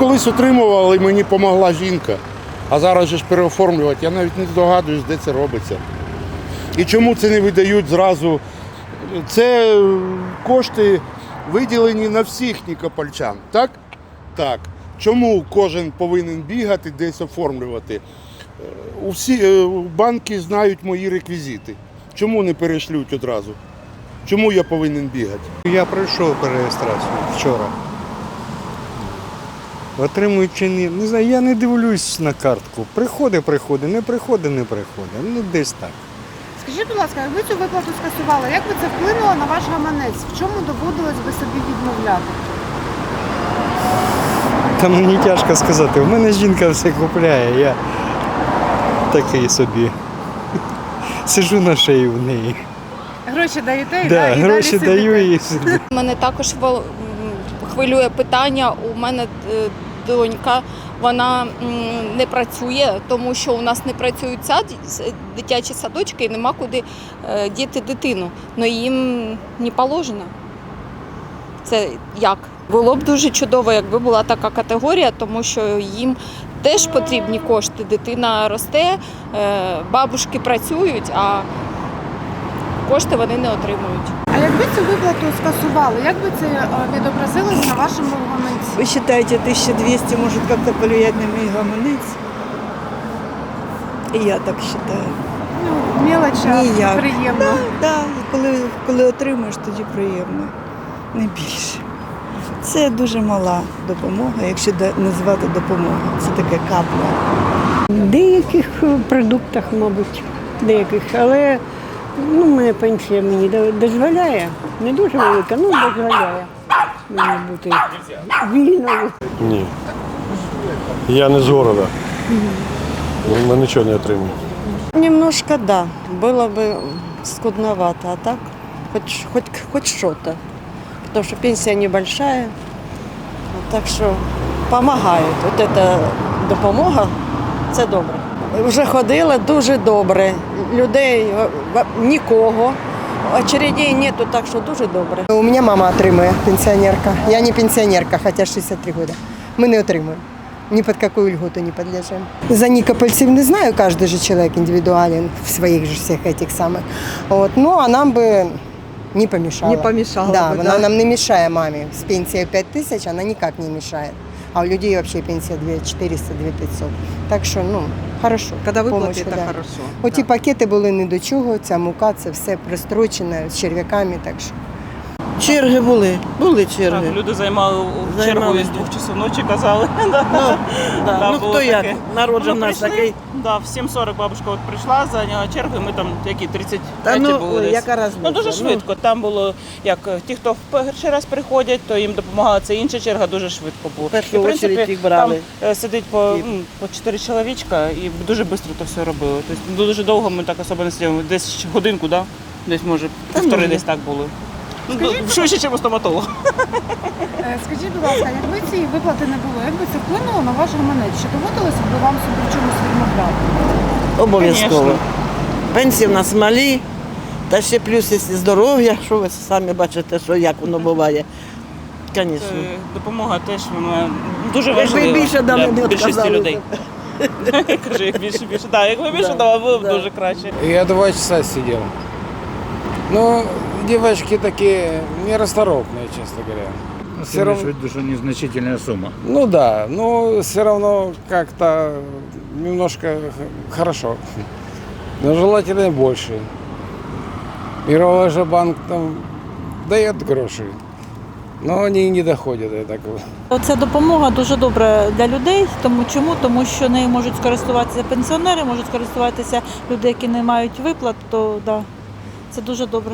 Колись отримували, мені допомогла жінка, а зараз же ж переоформлювати. Я навіть не здогадуюсь, де це робиться. І чому це не видають зразу? Це е, кошти виділені на всіх нікопольчан, так? Так. Чому кожен повинен бігати, десь оформлювати? Е, Усі е, банки знають мої реквізити. Чому не перешлють одразу? Чому я повинен бігати? Я пройшов перереєстрацію вчора. Отримую чи ні. Не знаю, я не дивлюсь на картку. Приходить, приходить, не приходить, не приходить. Ну десь так. Скажіть, будь ласка, якби цю виплату скасували, як би це вплинуло на ваш гаманець? В чому доводилось би собі відмовляти? Та мені тяжко сказати. У мене жінка все купляє, я такий собі. Сижу на шиї в неї. Гроші даєте і, Да, да, і гроші далі даю сидите. і сиджу. Мене також хвилює питання. У мене е, донька, вона не працює, тому що у нас не працюють сад, дитячі садочки і нема куди е, діти дитину. Ну їм не положено. Це як? Було б дуже чудово, якби була така категорія, тому що їм теж потрібні кошти. Дитина росте, е, бабушки працюють, а кошти вони не отримують. А якби цю виплату скасували, як би це е, відобразилось на вашому гаманці? Вы считаете, 1200 может как-то повлиять на мой гаманець? І я так вважаю. Ну, мелочь, а Ніяк. приємно. Так, коли, коли отримаєш, тоді приємно. Не більше. Це дуже мала допомога, якщо назвати допомогу. Це таке капля. В деяких продуктах, мабуть, деяких, але ну, мене пенсія мені дозволяє, не дуже велика, ну дозволяє мені бути вільною. Ні. Я не з города. Ми нічого не отримуємо. Немножко да, было бы скудновато, а так хоть, хоть, хоть что-то. Потому что пенсия небольшая, так що допомагають. От ця допомога, це добре. Вже ходила дуже добре. Людей е, нікого. Очередей нету, так що дуже добре. У мене мама отримує пенсіонерка. Я не пенсіонерка, хоча 63 роки. Ми не отримуємо. Ні під яку льготу не підляжемо. За нікопольців не знаю, кожен же чоловік індивідуален в своїх же всіх этих самих. От. Ну, а нам би не помішало. Не помішало да, би, вона да. нам не мішає мамі. З пенсією 5 тисяч вона ніяк не мішає. А у людей взагалі пенсія 2400 2500 Так що, ну, хорошо. Помощь, виплати, це да. хорошо. Оті пакети були не до чого, ця мука, це все пристрочене з черв'яками, так що. Черги були, були черги. Так, люди займали чергу Займали. з двох часов ночі, казали. Ну, да. Ну було хто як? таке. Народ же Ну, в нас прийшли, такий. Да, в 7.40 бабушка от прийшла, зайняла чергу, і ми там які 30 Та ну, були десь. яка разниця? Ну дуже швидко. Там було як е, ті, хто в перший раз приходять, то їм допомагала. Це інша черга дуже швидко було. В першу І, в принципі, очередь їх брали. Там е, сидить по, м, по 4 чоловічка і дуже швидко то все робили. Тобто дуже довго ми так особо не сиділи. Десь годинку, да? Десь може півтори може. десь так було. Швидше, ніж у стоматолога. Е, Скажіть, будь ласка, якби цієї виплати не було, як би це вплинуло на ваш гаманець? Чи доводилося б вам собі в чомусь відмовляти? Обов'язково. Конечно. Пенсії в нас малі, та ще плюс є здоров'я, що ви самі бачите, що як воно буває. Звісно. Е, Допомога теж вона дуже Якби важлива більше дали, для більшості людей. Кажу, як більше більше. Так, якби більше Да, дала, було б дуже краще. Я два часа сидел. Ну, девочки такие нерасторопные, честно говоря. Все равно, что незначительная сумма. ну да, но все равно как-то немножко хорошо. Но желательно больше. Мировой же банк там дает гроши, но они не доходят до такого. Ця допомога дуже добра для людей. Тому чому? Тому що нею можуть скористуватися пенсіонери, можуть скористуватися люди, які не мають виплат, то да, це дуже добре.